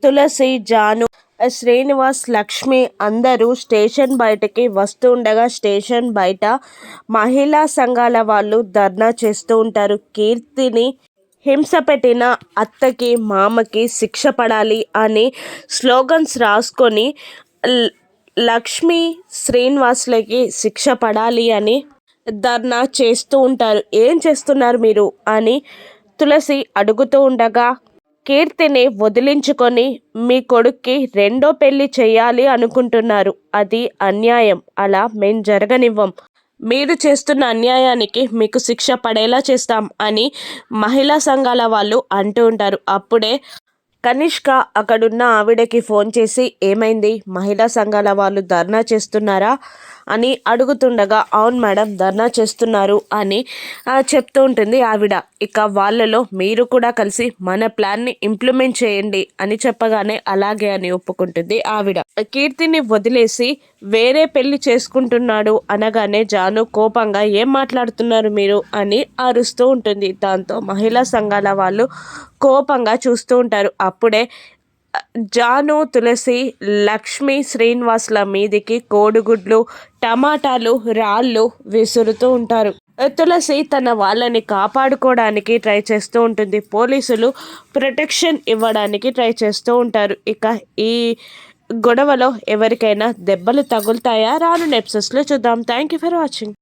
తులసి జాను శ్రీనివాస్ లక్ష్మి అందరూ స్టేషన్ బయటకి వస్తూ ఉండగా స్టేషన్ బయట మహిళా సంఘాల వాళ్ళు ధర్నా చేస్తూ ఉంటారు. కీర్తిని హింస పెట్టిన అత్తకి మామకి శిక్ష పడాలి అని స్లోగన్స్ రాసుకొని లక్ష్మి శ్రీనివాసులకి శిక్ష పడాలి అని ధర్నా చేస్తూ ఉంటారు. ఏం చేస్తున్నారు మీరు? అని తులసి అడుగుతూ ఉండగా కీర్తిని వదిలించుకొని మీ కొడుక్కి రెండో పెళ్ళి చేయాలి అనుకుంటున్నారు. అది అన్యాయం. అలా మేం జరగనివ్వం. మీరు చేస్తున్న అన్యాయానికి మీకు శిక్ష పడేలా చేస్తాం అని మహిళా సంఘాల వాళ్ళు అంటూ ఉంటారు. అప్పుడే కనిష్క అక్కడున్న ఆవిడకి ఫోన్ చేసి ఏమైంది? మహిళా సంఘాల వాళ్ళు ధర్నా చేస్తున్నారా? అని అడుగుతుండగా అవును మేడం ధర్నా చేస్తున్నారు అని చెప్తూ ఉంటుంది ఆవిడ. ఇక వాళ్ళలో మీరు కూడా కలిసి మన ప్లాన్ని ఇంప్లిమెంట్ చేయండి అని చెప్పగానే అలాగే అని ఒప్పుకుంటుంది ఆవిడ. కీర్తిని వదిలేసి వేరే పెళ్ళి చేసుకుంటున్నాడు అనగానే జాను కోపంగా ఏం మాట్లాడుతున్నారు మీరు? అని అరుస్తూ ఉంటుంది. దాంతో మహిళా సంఘాల వాళ్ళు కోపంగా చూస్తూ ఉంటారు. అప్పుడే జాను తులసి లక్ష్మి శ్రీనివాసుల మీదికి కోడిగుడ్లు టమాటాలు రాళ్ళు విసురుతూ ఉంటారు. తులసి తన వాళ్ళని కాపాడుకోవడానికి ట్రై చేస్తూ ఉంటుంది. పోలీసులు ప్రొటెక్షన్ ఇవ్వడానికి ట్రై చేస్తూ ఉంటారు. ఇక ఈ గొడవలో ఎవరికైనా దెబ్బలు తగులుతాయా? రాను నెప్సెస్లో చూద్దాం. Thank you for watching